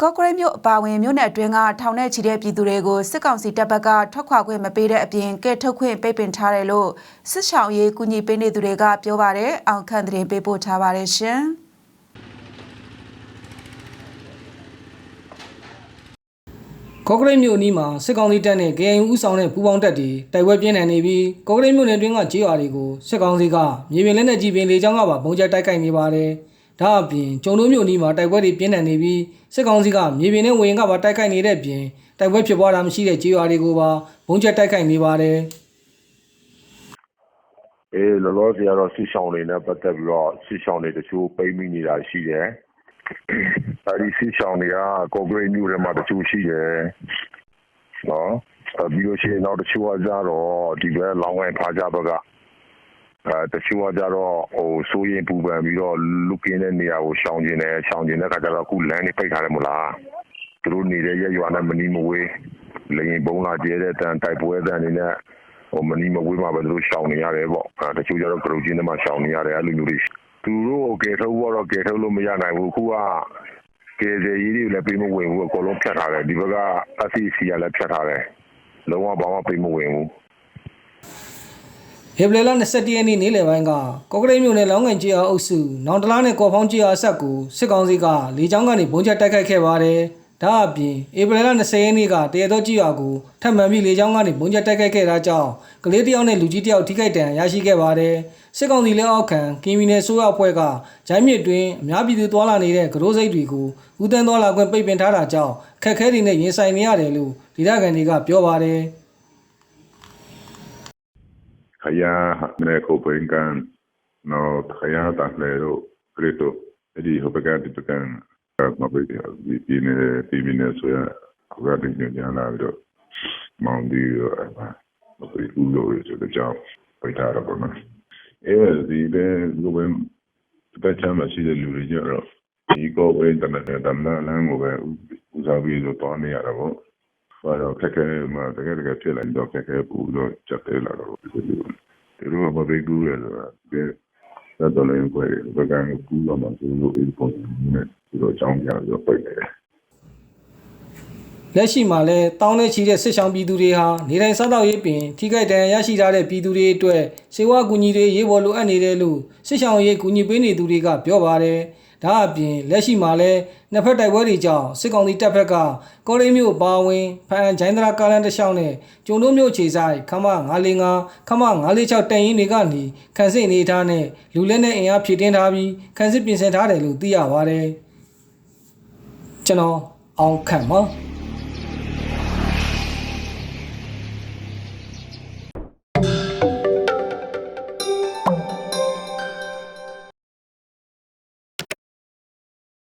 ကော့ကရိတ်မြို့အပါအဝင်မြို့နယ်အတွင်းကထောင်ထဲချီတဲ့ပြည်သူတွေကိုစစ်ကောင်စီတပ်ဘက်ကထွက်ခွာခွင့်မပေးတဲ့အပြင်ကဲထုတ်ခွင့်ပိတ်ပင်ထားတယ်လို့စစ်ဆောင်ရေးကူညီပေးနေသူတွေကပြောပါတယ်။အောင်ခန့်သတင်းပေးပို့ထားပါတယ်ရှင်။ကော့ကရိတ်မြို့အနီးမှာစစ်ကောင်စီတပ်နဲ့ KNU ဦးဆောင်တဲ့ပူးပေါင်းတပ်တွေတိုက်ပွဲပြင်းထန်နေပြီးကော့ကရိတ်မြို့နယ်တွင်းကကြေးရွာတွေကိုစစ်ကောင်စီကမြေပြင်လက်နက်ကြီးပင်လေကြောင်းကပါပုံကျတိုက်ခိုက်နေပါတယ်။ ဒါအပြင်ကျုံတို့မြို့အနီးမှာတိုက်ပွဲတွေပြင်းထန်နေပြီးစစ်ကောင်စီကမြေပြင်နဲ့ဝင်ကပါတိုက်ခိုက်နေတဲ့အပြင်တိုက်ပွဲဖြစ်ပွားတာမရှိတဲ့ကြေးရွာတွေကိုပါပုံကျတိုက်ခိုက်နေပါတယ်။အေးလောလောဆယ်ကတော့ဆစ်ဆောင်တွေနဲ့ပတ်သက်ပြီးတော့ဆစ်ဆောင်တွေတချို့ပိတ်မိနေတာရှိတယ်။အဲဒီဆစ်ဆောင်တွေကကော့ဂရိတ်မြို့ထဲမှာတချို့ရှိတယ်။နော်အဲပြီးလို့ရှိရင်နောက်တချို့ကကြတော့ဒီဘက်လောင်းဝိုင်ဖားကြဘက်က အဲတချို့ကကြတော့ဟိုစိုးရင်ပူပန်ပြီးတော့လူကင်းတဲ့နေရာကိုရှောင်ကျင်တယ်ရှောင်ကျင်တဲ့ခါကျတော့အခုလမ်းတွေပိတ်ထားတယ်မဟုတ်လား။သူတို့နေတဲ့ရက်ရွာနဲ့မနီးမဝေးလေရင်ပုံးလာကျဲတဲ့တန်တိုက်ပွဲတန်တွေနဲ့ဟိုမနီမဝေးမှာပဲသူတို့ရှောင်နေရတယ်ပေါ့အဲတချို့ကျတော့ကရုတ်ချင်းတွေမှာရှောင်နေရတယ်အဲ့လိုမျိုးတွေသူတို့ကယ်ထုတ်ဖို့တော့ကယ်ထုတ်လို့မရနိုင်ဘူးအခုကကယ်ဆယ်ရေးတွေလည်းပေးမဝင်ဘူးအကုန်လုံးဖြတ်ထားတယ်ဒီဘက်က FCC ကလည်းဖြတ်ထားတယ်လုံးဝဘာမှပေးမဝင်ဘူး ဧပြီလ21ရက်နေ့နေ့လယ်ပိုင်းကကော့ကရိတ်မြို့နယ်လောင်းငင်ကြီးအားအုပ်စုနောင်တလားနဲ့ကော်ဖောင်းကြီးအားဆက်ကိုစစ်ကောင်စီကလေကြောင်းကနေဘုံချက်တိုက်ခိုက်ခဲ့ပါတယ်။ဒါအပြင်ဧပြီလ20ရက်နေ့ကတရတော်ကြီးအားကိုထပ်မံပြီးလေကြောင်းကနေဘုံချက်တိုက်ခိုက်ခဲ့တာကြောင့်ကလေးတစ်ယောက်နဲ့လူကြီးတစ်ယောက်ထိခိုက်ဒဏ်ရာရရှိခဲ့ပါတယ်။စစ်ကောင်စီလက်အောက်ခံကင်မီနယ်ဆိုးရအဖွဲ့ကဂျိုင်းမြစ်တွင်အများပြည်သူသွာလာနေတဲ့ကရိုးစိတ်တွေကိုဦးတန်းသွာလာခွင့်ပိတ်ပင်ထားတာကြောင့်ခက်ခဲတွေနဲ့ရင်ဆိုင်နေရတယ်လို့ဒေသခံတွေကပြောပါတယ်။ Kaya mene Copenhagen no kaya tahlero credo edi hopegan tipegan mabedi bine bine so ya hoga de nya na biro maundi ba mabedi ulo so de jam paita ra bona e di de goben ta chama si de lu ri ro ဒီကောပဲတမန်တမန်လမ်းကိုပဲဦးစားပြီးတော့တောင်းနေရတာပေါ့ ဘာတော့ခက်ခဲမှတကယ်တကယ်ဖြစ်လာတော့ခက်ခဲပူတော့ချက်သေးလာတော့ဒီလိုဒီလိုမပေးဘူးလေဆိုတာဒီတော့လည်းကိုယ်ဘက်ကကူတော့မှသူတို့ဒီပုံနဲ့ဒီတော့ကြောင်းကြတော့ပိတ်တယ်လက်ရှိမှာလည်းတောင်းနဲ့ချီတဲ့စစ်ဆောင်ပြည်သူတွေဟာနေတိုင်းစားတော့ရေးပင်ထိခိုက်ဒဏ်ရာရရှိထားတဲ့ပြည်သူတွေအတွက်စေဝါကူညီတွေရေးပေါ်လိုအပ်နေတယ်လို့စစ်ဆောင်ရေးကူညီပေးနေသူတွေကပြောပါတယ်။ ဒါအပြင်လက်ရှိမှာလည်းနှစ်ဖက်တိုက်ပွဲတွေကြောင့်စစ်ကောင်စီတပ်ဖက်ကကော်ရိတ်မြို့ပါဝင်ဖန်ဂျိုင်းဒရာကားလန်တစ်လျှောက်နဲ့ကျုံတို့မြို့ခြေဆိုင်ခမ945ခမ946တန်ရင်တွေကနေခန်းစစ်အနေထားနဲ့လူလက်နဲ့အင်အားဖြည့်တင်းထားပြီးခန်းစစ်ပြင်ဆင်ထားတယ်လို့သိရပါတယ်။ကျွန်တော်အောင်ခန့်ပါ